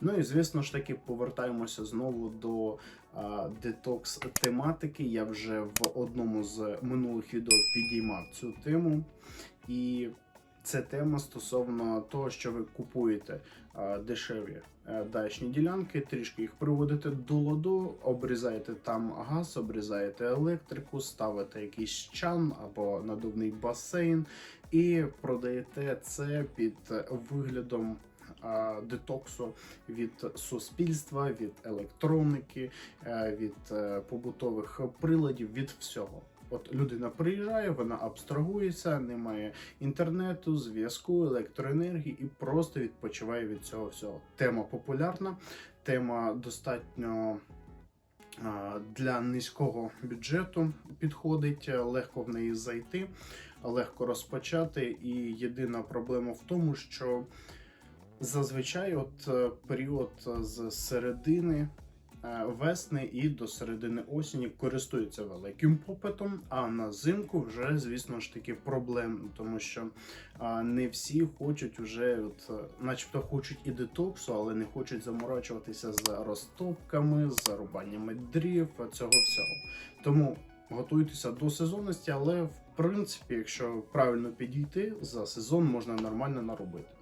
Ну і звісно ж таки повертаємося знову до детокс тематики. Я вже в одному з минулих відео підіймав цю тему. І це тема стосовно того, що ви купуєте дешеві е, дачні ділянки, трішки їх приводите до ладу, обрізаєте там газ, обрізаєте електрику, ставите якийсь чан або надувний басейн і продаєте це під виглядом детоксу від суспільства, від електроніки, е, від е, побутових приладів, від всього. От людина приїжджає, вона абстрагується, немає інтернету, зв'язку, електроенергії і просто відпочиває від цього всього. Тема популярна, тема достатньо для низького бюджету підходить, е, легко в неї зайти, легко розпочати. І єдина проблема в тому, що зазвичай от е, період з середини е, весни і до середини осені користуються великим попитом, а на зимку вже, звісно ж таки, проблемно, тому що не всі хочуть вже, от, е, начебто хочуть і детоксу, але не хочуть заморачуватися з розтопками, з зарубаннями дрів, цього всього. Тому готуйтеся до сезонності, але в принципі, якщо правильно підійти, за сезон можна нормально наробити.